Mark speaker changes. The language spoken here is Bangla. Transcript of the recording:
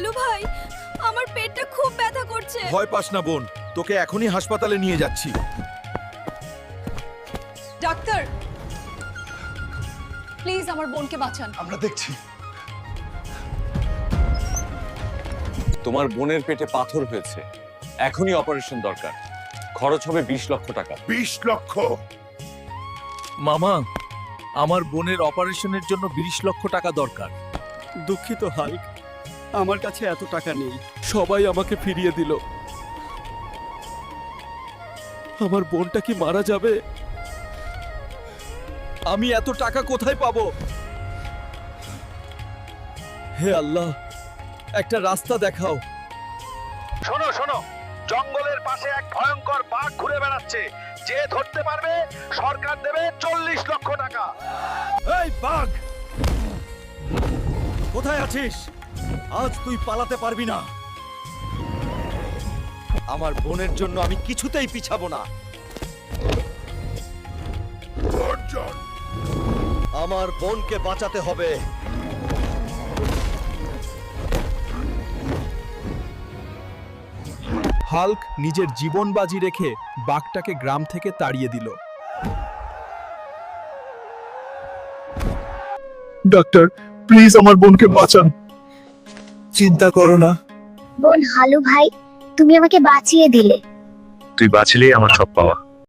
Speaker 1: হালু ভাই আমার পেটটা খুব ব্যথা করছে।
Speaker 2: ভয় পাস না বোন তোকে এখনই হাসপাতালে নিয়ে যাচ্ছি।
Speaker 1: ডাক্তার প্লিজ আমার বোনকে বাঁচান।
Speaker 2: আমরা দেখছি।
Speaker 3: তোমার বোনের পেটে পাথর হয়েছে। এখনই অপারেশন দরকার। খরচ হবে বিশ লক্ষ টাকা।
Speaker 2: বিশ লক্ষ?
Speaker 4: মামা আমার বোনের অপারেশনের জন্য বিশ লক্ষ টাকা দরকার।
Speaker 5: দুঃখিত হাল্ক। আমার কাছে এত টাকা নেই।
Speaker 4: সবাই আমাকে ফিরিয়ে দিল। আমার বোনটা কি মারা যাবে? আমি এত টাকা কোথায় পাবো? হে আল্লাহ একটা রাস্তা দেখাও।
Speaker 6: শোনো শোনো জঙ্গলের পাশে এক ভয়ঙ্কর বাঘ ঘুরে বেড়াচ্ছে। যে ধরতে পারবে সরকার দেবে চল্লিশ লক্ষ টাকা।
Speaker 2: এই বাঘ! কোথায় আছিস? আজ তুই পালাতে পারবি না। আমার বোনের জন্য আমি কিছুতেই পিছাবো না। আমার বোনকে বাঁচাতে হবে।
Speaker 4: হাল্ক নিজের জীবন বাজি রেখে বাঘটাকে গ্রাম থেকে তাড়িয়ে দিল।
Speaker 5: ডাক্তার প্লিজ আমার বোনকে বাঁচান। চিন্তা করো না।
Speaker 7: বোন হালু ভাই তুমি আমাকে বাঁচিয়ে দিলে।
Speaker 8: তুই বাঁচলেই আমার সব পাওয়া।